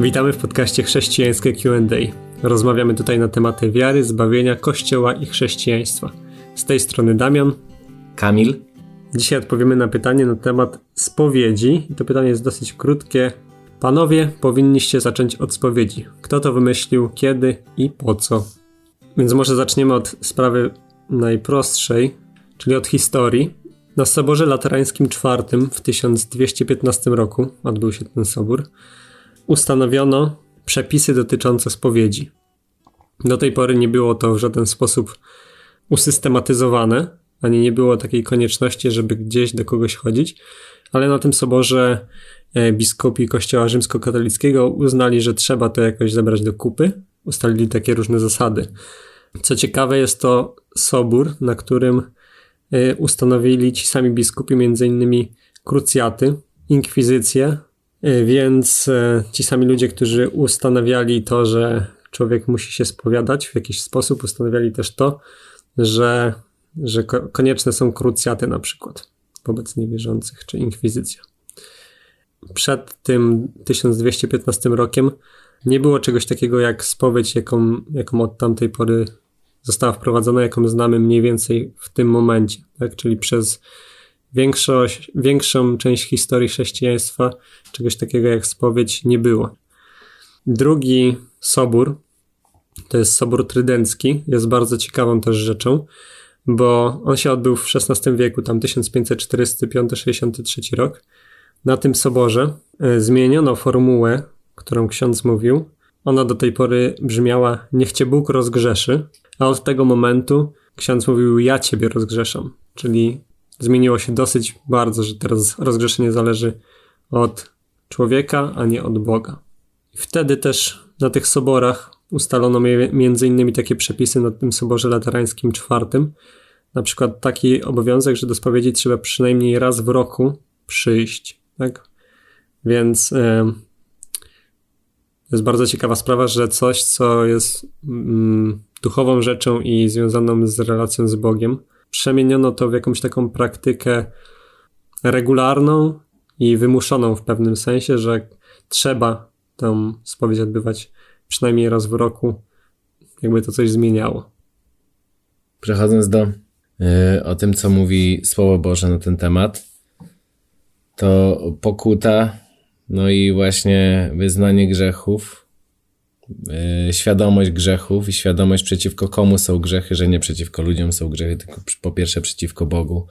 Witamy w podcaście Chrześcijańskie QA. Rozmawiamy tutaj na tematy wiary, zbawienia, kościoła i chrześcijaństwa. Z tej strony Damian. Kamil. Dzisiaj odpowiemy na pytanie na temat spowiedzi. To pytanie jest dosyć krótkie. Panowie, powinniście zacząć od spowiedzi. Kto to wymyślił, kiedy i po co? Więc może zaczniemy od sprawy najprostszej, czyli od historii. Na Soborze Laterańskim IV w 1215 roku odbył się ten sobór ustanowiono przepisy dotyczące spowiedzi. Do tej pory nie było to w żaden sposób usystematyzowane, ani nie było takiej konieczności, żeby gdzieś do kogoś chodzić, ale na tym soborze e, biskupi Kościoła Rzymskokatolickiego uznali, że trzeba to jakoś zebrać do kupy, ustalili takie różne zasady. Co ciekawe, jest to sobór, na którym e, ustanowili ci sami biskupi innymi krucjaty, inkwizycję więc y, ci sami ludzie, którzy ustanawiali to, że człowiek musi się spowiadać w jakiś sposób, ustanawiali też to, że, że konieczne są krucjaty na przykład wobec niewierzących, czy inkwizycja. Przed tym 1215 rokiem nie było czegoś takiego jak spowiedź, jaką, jaką od tamtej pory została wprowadzona, jaką znamy mniej więcej w tym momencie, tak? czyli przez większość, większą część historii chrześcijaństwa czegoś takiego jak spowiedź nie było. Drugi sobór, to jest sobór trydencki, jest bardzo ciekawą też rzeczą, bo on się odbył w XVI wieku, tam 1545-63 rok. Na tym soborze e, zmieniono formułę, którą ksiądz mówił. Ona do tej pory brzmiała: Niech cię Bóg rozgrzeszy, a od tego momentu ksiądz mówił: Ja ciebie rozgrzeszam, czyli zmieniło się dosyć bardzo, że teraz rozgrzeszenie zależy od człowieka, a nie od Boga. Wtedy też na tych soborach ustalono między innymi takie przepisy na tym soborze laterańskim czwartym, na przykład taki obowiązek, że do spowiedzi trzeba przynajmniej raz w roku przyjść, tak? Więc yy, jest bardzo ciekawa sprawa, że coś, co jest mm, duchową rzeczą i związaną z relacją z Bogiem, przemieniono to w jakąś taką praktykę regularną i wymuszoną w pewnym sensie, że trzeba tę spowiedź odbywać przynajmniej raz w roku, jakby to coś zmieniało. Przechodząc do yy, o tym, co mówi Słowo Boże na ten temat, to pokuta, no i właśnie wyznanie grzechów świadomość grzechów i świadomość przeciwko komu są grzechy, że nie przeciwko ludziom są grzechy, tylko po pierwsze przeciwko Bogu,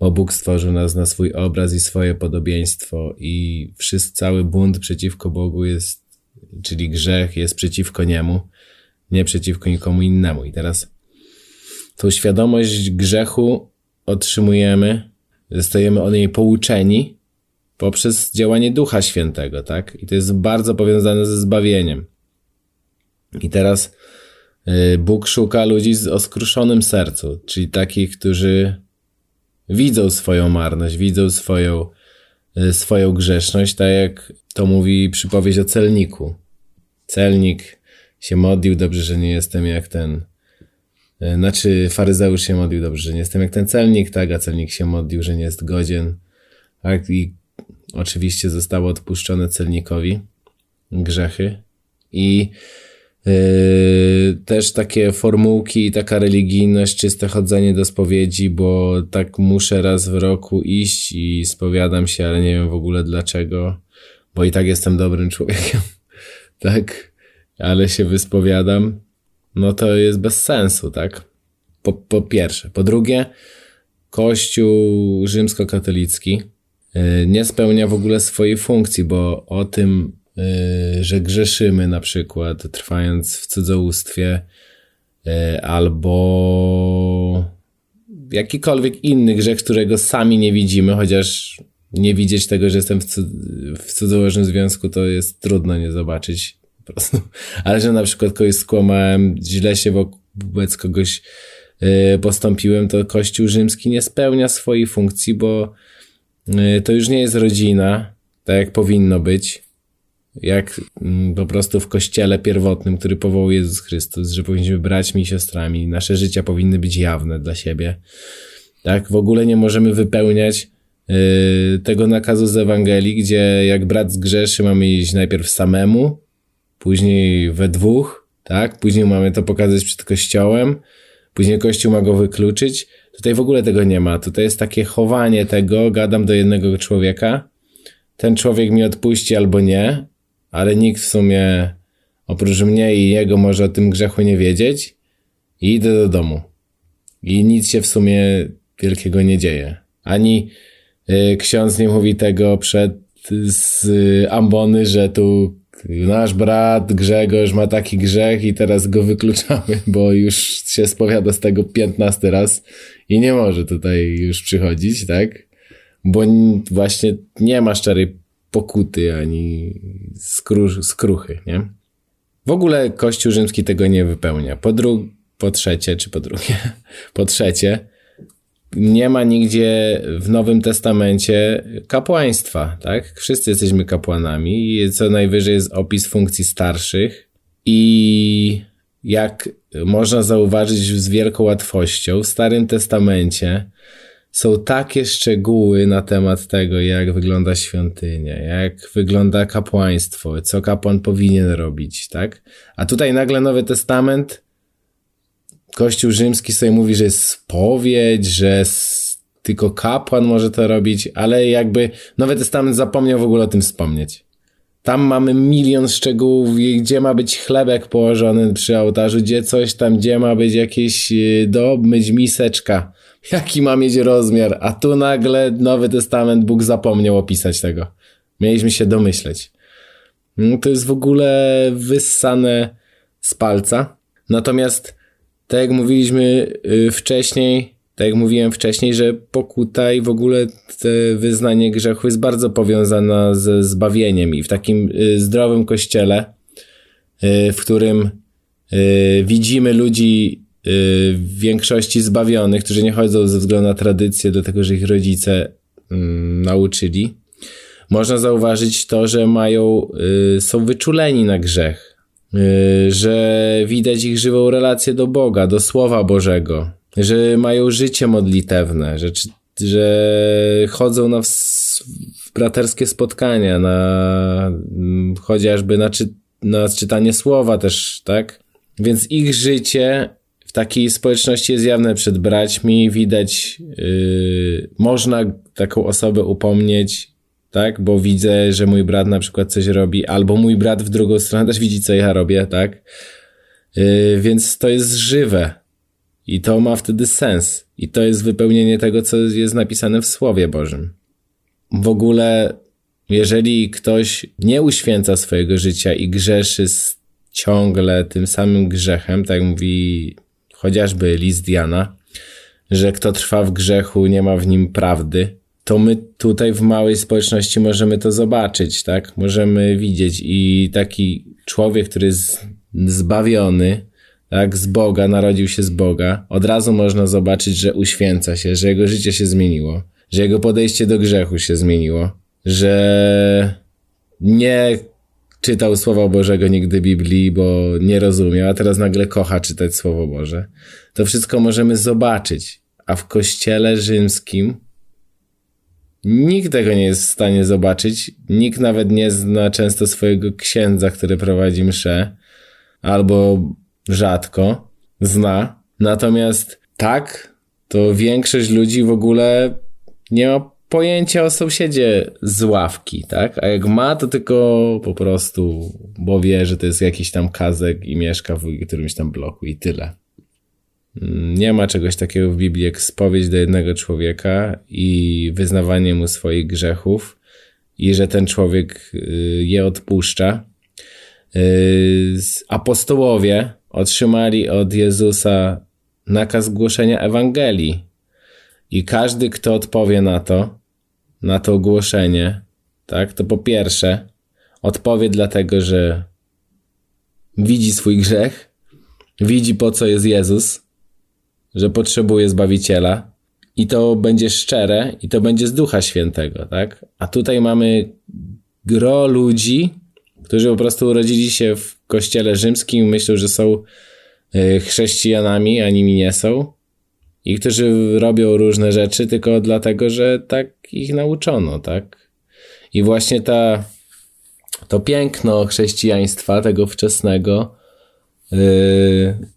bo Bóg stworzył nas na swój obraz i swoje podobieństwo i wszyscy, cały bunt przeciwko Bogu jest, czyli grzech jest przeciwko Niemu, nie przeciwko nikomu innemu. I teraz tą świadomość grzechu otrzymujemy, zostajemy o niej pouczeni poprzez działanie Ducha Świętego, tak? I to jest bardzo powiązane ze zbawieniem. I teraz y, Bóg szuka ludzi o skruszonym sercu, czyli takich, którzy widzą swoją marność, widzą swoją, y, swoją grzeszność, tak jak to mówi przypowieść o celniku. Celnik się modlił, dobrze, że nie jestem jak ten. Y, znaczy, faryzeusz się modlił, dobrze, że nie jestem jak ten celnik, tak, a celnik się modlił, że nie jest godzien. Tak, i oczywiście zostało odpuszczone celnikowi grzechy. I też takie formułki, taka religijność, czyste chodzenie do spowiedzi, bo tak muszę raz w roku iść i spowiadam się, ale nie wiem w ogóle dlaczego, bo i tak jestem dobrym człowiekiem, tak, ale się wyspowiadam, no to jest bez sensu, tak? Po, po pierwsze. Po drugie, Kościół rzymskokatolicki yy, nie spełnia w ogóle swojej funkcji, bo o tym że grzeszymy na przykład trwając w cudzołóstwie y, albo jakikolwiek inny grzech, którego sami nie widzimy, chociaż nie widzieć tego, że jestem w, cud cudzołożnym związku, to jest trudno nie zobaczyć po prostu. Ale że na przykład kogoś skłamałem, źle się wobec kogoś y, postąpiłem, to Kościół rzymski nie spełnia swojej funkcji, bo to już nie jest rodzina, tak jak powinno być jak mm, po prostu w kościele pierwotnym, który powołał Jezus Chrystus, że powinniśmy braćmi i siostrami, nasze życia powinny być jawne dla siebie. Tak, w ogóle nie możemy wypełniać yy, tego nakazu z Ewangelii, gdzie jak brat zgrzeszy, mamy iść najpierw samemu później we dwóch, tak? Później mamy to pokazać przed kościołem, później kościół ma go wykluczyć. Tutaj w ogóle tego nie ma. Tutaj jest takie chowanie tego, gadam do jednego człowieka. Ten człowiek mi odpuści albo nie, ale nikt w sumie oprócz mnie i jego może o tym grzechu nie wiedzieć. I idę do domu. I nic się w sumie wielkiego nie dzieje. Ani y, ksiądz nie mówi tego przed z y, ambony, że tu nasz brat Grzegorz ma taki grzech i teraz go wykluczamy, bo już się spowiada z tego piętnasty raz i nie może tutaj już przychodzić, tak? Bo właśnie nie ma szczerej pokuty ani skru- skruchy, nie? W ogóle Kościół rzymski tego nie wypełnia. Po, dru- po trzecie, czy po drugie, po trzecie, nie ma nigdzie w Nowym Testamencie kapłaństwa, tak? Wszyscy jesteśmy kapłanami i co najwyżej jest opis funkcji starszych i jak można zauważyć z wielką łatwością, w Starym Testamencie są takie szczegóły na temat tego, jak wygląda świątynia, jak wygląda kapłaństwo, co kapłan powinien robić, tak? A tutaj nagle Nowy Testament Kościół rzymski sobie mówi, że jest spowiedź, że tylko kapłan może to robić, ale jakby Nowy Testament zapomniał w ogóle o tym wspomnieć. Tam mamy milion szczegółów, gdzie ma być chlebek położony przy ołtarzu, gdzie coś tam, gdzie ma być jakieś yy, do myć miseczka, jaki ma mieć rozmiar, a tu nagle Nowy Testament Bóg zapomniał opisać tego. Mieliśmy się domyśleć. No, to jest w ogóle wyssane z palca. Natomiast tak jak mówiliśmy y, wcześniej, tak jak mówiłem wcześniej, że pokuta i w ogóle wyznanie grzechu jest bardzo powiązana ze zbawieniem i w takim y, zdrowym kościele, y, w którym widzimy ludzi w większości zbawionych, którzy nie chodzą ze względu na tradycję do tego, że ich rodzice mm, nauczyli, można zauważyć to, że mają, y, są wyczuleni na grzech, Y, że widać ich żywą relację do Boga, do Słowa Bożego, że mają życie modlitewne, że, że chodzą na braterskie spotkania, na chociażby na, czy, na czytanie Słowa też, tak? Więc ich życie takiej społeczności jest jawne przed braćmi, widać, yy, można taką osobę upomnieć, tak? Bo widzę, że mój brat na przykład coś robi, albo mój brat w drugą stronę też widzi, co ja robię, tak? Yy, więc to jest żywe. I to ma wtedy sens. I to jest wypełnienie tego, co jest napisane w Słowie Bożym. W ogóle, jeżeli ktoś nie uświęca swojego życia i grzeszy ciągle tym samym grzechem, tak mówi chociażby list Jana, że kto trwa w grzechu, nie ma w nim prawdy, to my tutaj w małej społeczności możemy to zobaczyć, tak? Możemy widzieć i taki człowiek, który jest zbawiony, tak, z Boga, narodził się z Boga, od razu można zobaczyć, że uświęca się, że jego życie się zmieniło, że jego podejście do grzechu się zmieniło, że nie czytał Słowa Bożego nigdy Biblii, bo nie rozumiał, a teraz nagle kocha czytać Słowo Boże. To wszystko możemy zobaczyć, a w kościele rzymskim Nikt tego nie jest w stanie zobaczyć. Nikt nawet nie zna często swojego księdza, który prowadzi mszę, albo rzadko zna. Natomiast tak, to większość ludzi w ogóle nie ma pojęcia o sąsiedzie z ławki, tak? A jak ma, to tylko po prostu, bo wie, że to jest jakiś tam kazek i mieszka w którymś tam bloku i tyle. Nie ma czegoś takiego w Biblii jak spowiedź do jednego człowieka i wyznawanie mu swoich grzechów i że ten człowiek y, je odpuszcza. Y, Apostołowie otrzymali od Jezusa nakaz głoszenia Ewangelii i każdy, kto odpowie na to, na to ogłoszenie, tak, to po pierwsze odpowie dlatego, że widzi swój grzech, widzi po co jest Jezus, że potrzebuje Zbawiciela i to będzie szczere i to będzie z Ducha Świętego, tak? A tutaj mamy gro ludzi, którzy po prostu urodzili się w kościele rzymskim myślą, że są y, chrześcijanami, a nimi nie są i którzy robią różne rzeczy tylko dlatego, że tak ich nauczono, tak? I właśnie ta to piękno chrześcijaństwa, tego wczesnego, yy,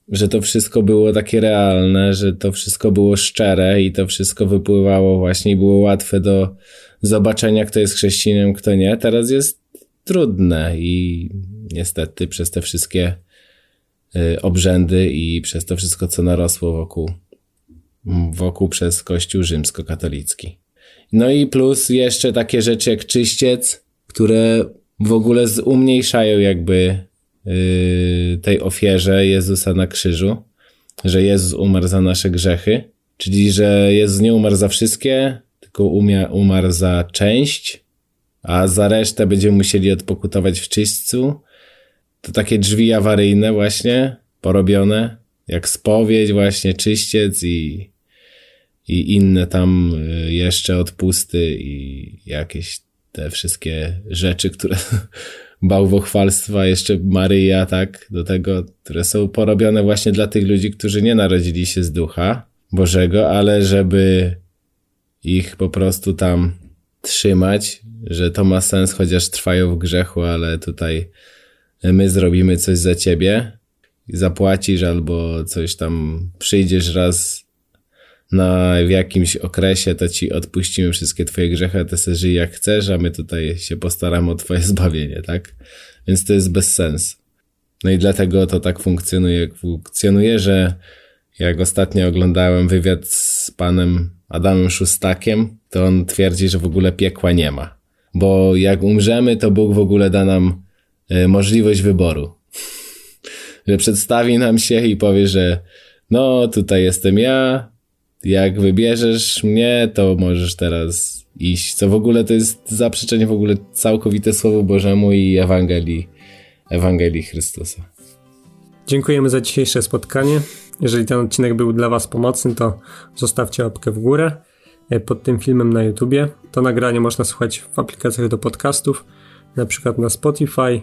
że to wszystko było takie realne, że to wszystko było szczere i to wszystko wypływało właśnie i było łatwe do zobaczenia, kto jest chrześcijaninem, kto nie. Teraz jest trudne i niestety przez te wszystkie y, obrzędy i przez to wszystko, co narosło wokół, wokół przez Kościół rzymskokatolicki. No i plus jeszcze takie rzeczy jak czyściec, które w ogóle zumniejszają jakby y, tej ofierze Jezusa na krzyżu, że Jezus umarł za nasze grzechy, czyli że Jezus nie umarł za wszystkie, tylko umia, umarł za część, a za resztę będziemy musieli odpokutować w czyśćcu. To takie drzwi awaryjne właśnie, porobione, jak spowiedź właśnie, czyściec i, i inne tam y, jeszcze odpusty i jakieś te wszystkie rzeczy, które bałwochwalstwa, jeszcze Maryja, tak, do tego, które są porobione właśnie dla tych ludzi, którzy nie narodzili się z Ducha Bożego, ale żeby ich po prostu tam trzymać, że to ma sens, chociaż trwają w grzechu, ale tutaj my zrobimy coś za ciebie. Zapłacisz albo coś tam przyjdziesz raz na w jakimś okresie, to ci odpuścimy wszystkie twoje grzechy, a ty żyj jak chcesz, a my tutaj się postaramy o twoje zbawienie, tak? Więc to jest bez sensu. No i dlatego to tak funkcjonuje, jak funkcjonuje, że jak ostatnio oglądałem wywiad z panem Adamem Szustakiem, to on twierdzi, że w ogóle piekła nie ma. Bo jak umrzemy, to Bóg w ogóle da nam e, możliwość wyboru. że przedstawi nam się i powie, że no tutaj jestem ja, jak wybierzesz mnie, to możesz teraz iść. Co w ogóle to jest zaprzeczenie w ogóle całkowite Słowu Bożemu i Ewangelii, Ewangelii Chrystusa. Dziękujemy za dzisiejsze spotkanie. Jeżeli ten odcinek był dla Was pomocny, to zostawcie łapkę w górę e, pod tym filmem na YouTubie. To nagranie można słuchać w aplikacjach do podcastów, na przykład na Spotify,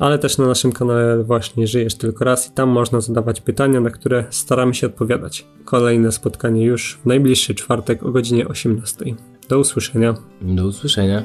ale też na naszym kanale właśnie Żyjesz Tylko Raz i tam można zadawać pytania, na które staramy się odpowiadać. Kolejne spotkanie już w najbliższy czwartek o godzinie 18. Do usłyszenia. Do usłyszenia.